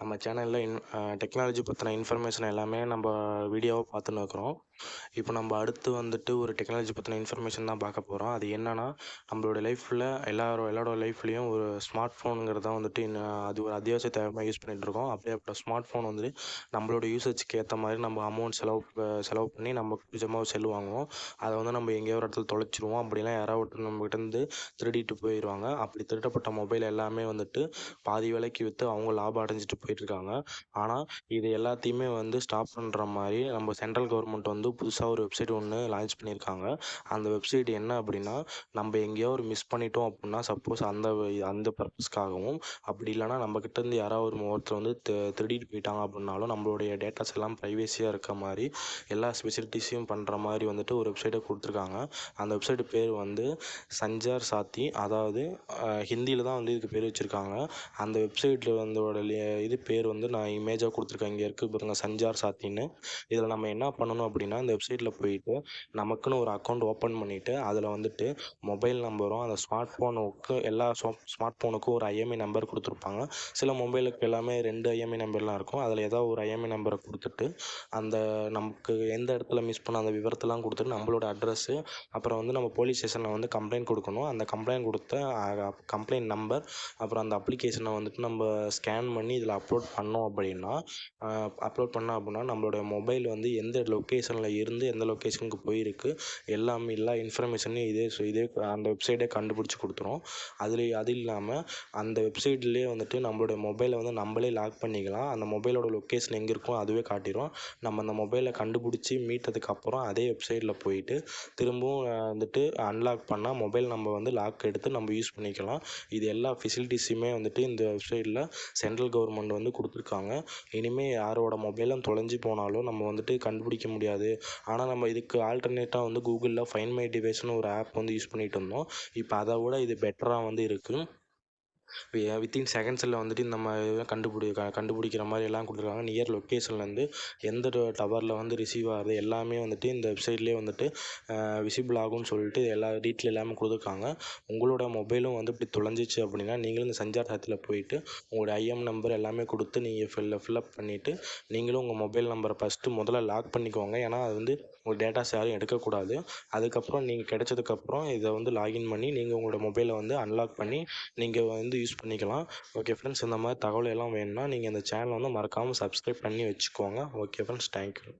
நம்ம சேனலில் இன் டெக்னாலஜி பற்றின இன்ஃபர்மேஷன் எல்லாமே நம்ம வீடியோவாக பார்த்துன்னு இருக்கிறோம். இப்போ நம்ம அடுத்து வந்துட்டு ஒரு டெக்னாலஜி பற்றின இன்ஃபர்மேஷன் தான் பார்க்க போகிறோம் அது என்னென்னா நம்மளோட லைஃப்பில் எல்லாரும் எல்லாரோட லைஃப்லேயும் ஒரு ஸ்மார்ட் ஃபோனுங்கிறது தான் வந்துட்டு இன்னும் அது ஒரு அத்தியாவசிய தேவையாக யூஸ் பண்ணிகிட்ருக்கோம் அப்படியே அப்போ ஸ்மார்ட் ஃபோன் வந்துட்டு நம்மளோட யூசேஜ்க்கு ஏற்ற மாதிரி நம்ம அமௌண்ட் செலவு ப- செலவு பண்ணி நம்ம நிஜமாக செல் வாங்குவோம். அதை வந்து நம்ம எங்கேயோ ஒரு இடத்துல தொலைச்சிருவோம். அப்படிலாம் யாராவது ஒருத்தர் நம்மகிட்ட இருந்து திருடிட்டு போயிடுவாங்க அப்படி திருடப்பட்ட மொபைல் எல்லாமே வந்துட்டு பாதி விலைக்கு விற்று அவங்க லாபம் அடைஞ்சிட்டு போயிட்டுருக்காங்க. ஆனால் இது எல்லாத்தையுமே வந்து ஸ்டாப் பண்ணுற மாதிரி நம்ம சென்ட்ரல் கவர்மெண்ட் வந்து புதுசாக ஒரு வெப்சைட் ஒன்று லான்ச் பண்ணியிருக்காங்க. அந்த வெப்சைட் என்ன அப்படின்னா நம்ம எங்கேயோ ஒரு மிஸ் பண்ணிட்டோம் அப்படின்னா சப்போஸ் அந்த அந்த பர்பஸ்க்காகவும் அப்படி இல்லைன்னா நம்மக்கிட்ட இருந்து யாராவது ஒரு ஒருத்தர் வந்து திருடிட்டு போயிட்டாங்க அப்படின்னாலும் நம்மளுடைய டேட்டாஸ் எல்லாம் ப்ரைவேசியாக இருக்க மாதிரி எல்லா ஸ்பெசிலிட்டிஸையும் பண்ணுற மாதிரி வந்துட்டு ஒரு வெப்சைட்டை கொடுத்துருக்காங்க. அந்த வெப்சைட் பேர் வந்து சஞ்சார் சாத்தி. அதாவது ஹிந்தியில் தான் வந்து இதுக்கு பேர் வச்சுருக்காங்க. அந்த வெப்சைட்டில் வந்தோட இது பேர் வந்து நான் இமேஜாக கொடுத்துருக்கேன். இங்கே இருக்குது பாருங்க சஞ்சார் சாத்தின்னு. இதில் நம்ம என்ன பண்ணணும் அப்படின்னா இந்த வெப்சைட்டில் போயிட்டு நமக்குன்னு ஒரு அக்கௌண்ட் ஓப்பன் பண்ணிவிட்டு அதில் வந்துட்டு மொபைல் நம்பரும் அந்த ஸ்மார்ட் ஃபோனுக்கு எல்லா ஸ்மார்ட் ஃபோனுக்கும் ஒரு ஐஎம்ஐ நம்பர் கொடுத்துருப்பாங்க. சில மொபைலுக்கு எல்லாமே ரெண்டு ஐஎம்ஐ நம்பர்லாம் இருக்கும். அதில் ஏதாவது ஒரு ஐஎம்ஐ நம்பரை கொடுத்துட்டு அந்த நமக்கு எந்த இடத்துல மிஸ் பண்ண அந்த விவரத்தெல்லாம் கொடுத்துட்டு நம்மளோட அட்ரஸ்ஸு அப்புறம் வந்து நம்ம போலீஸ் ஸ்டேஷனில் வந்து கம்ப்ளைண்ட் கொடுக்கணும். அந்த கம்ப்ளைண்ட் கொடுத்த கம்ப்ளைண்ட் நம்பர் அப்புறம் அந்த அப்ளிகேஷனை வந்துட்டு நம்ம ஸ்கேன் பண்ணி இதில் அப்லோட் அப்லோட் பண்ணோம் அப்படின்னா அப்லோட் பண்ணோம் அப்படின்னா நம்மளோட மொபைல் வந்து எந்த லொக்கேஷனில் இருந்து எந்த லொக்கேஷனுக்கு போயிருக்கு எல்லாமே எல்லா இன்ஃபர்மேஷனையும் இதே இதே அந்த வெப்சைட்டே கண்டுபிடிச்சி கொடுத்துரும். அதில் அது இல்லாமல் அந்த வெப்சைட்லேயே வந்துட்டு நம்மளோட மொபைலை வந்து நம்மளே லாக் பண்ணிக்கலாம். அந்த மொபைலோட லொக்கேஷன் எங்கே இருக்கோ அதுவே காட்டிடும் நம்ம அந்த மொபைலை கண்டுபிடிச்சி மீட்டதுக்கப்புறம் அதே வெப்சைட்டில் போயிட்டு திரும்பவும் வந்துட்டு அன்லாக் பண்ணால் மொபைல் நம்ம வந்து லாக் எடுத்து நம்ம யூஸ் பண்ணிக்கலாம். இது எல்லா ஃபெசிலிட்டிஸுமே வந்துட்டு இந்த வெப்சைட்டில் சென்ட்ரல் கவர்மெண்ட் வந்து கொடுத்துருக்காங்க. இனிமேல் யாரோட மொபைலும் தொலைஞ்சு போனாலும் நம்ம வந்துட்டு கண்டுபிடிக்க முடியாது. ஆனால் நம்ம இதுக்கு ஆல்டர்னேட்டாக வந்து கூகுளில் ஃபைன் மை டிவைஸ்னு ஒரு ஆப் வந்து யூஸ் பண்ணிகிட்டு இருந்தோம். இப்போ அதை விட இது பெட்டராக வந்து இருக்குது வித்தின் செகண்ட்ஸில் வந்துட்டு இந்த மாதிரி கண்டுபிடி க கண்டுபிடிக்கிற மாதிரி எல்லாம் கொடுத்துருக்காங்க. நியர் லொக்கேஷன்லேருந்து எந்த டவரில் வந்து ரிசீவ் ஆகுது எல்லாமே வந்துட்டு இந்த வெப்சைட்லேயே வந்துட்டு விசிபிள் ஆகும்னு சொல்லிட்டு எல்லா டீட்டெயில் எல்லாமே கொடுத்துருக்காங்க. உங்களோட மொபைலும் வந்து இப்படி தொலைஞ்சிச்சு அப்படின்னா நீங்களும் இந்த சஞ்சார் சாத்தில் போயிட்டு உங்களோட ஐஎம் நம்பர் எல்லாமே கொடுத்து நீங்கள் ஃபில் ஃபில்அப் பண்ணிவிட்டு நீங்களும் உங்கள் மொபைல் நம்பரை ஃபஸ்ட்டு முதல்ல லாக் பண்ணிக்கோங்க. ஏன்னா அது வந்து உங்கள் டேட்டாஸ் யாரும் எடுக்கக்கூடாது. அதுக்கப்புறம் நீங்கள் கிடைச்சதுக்கப்புறம் இதை வந்து லாகின் பண்ணி நீங்கள் உங்களோட மொபைலை வந்து அன்லாக் பண்ணி நீங்கள் வந்து யூஸ் பண்ணிக்கலாம். ஓகே ஃப்ரெண்ட்ஸ் இந்த மாதிரி தகவல் எல்லாம் வேணும்னா நீங்கள் இந்த சேனலை வந்து மறக்காமல் சப்ஸ்கிரைப் பண்ணி வச்சுக்கோங்க. Okay friends thank you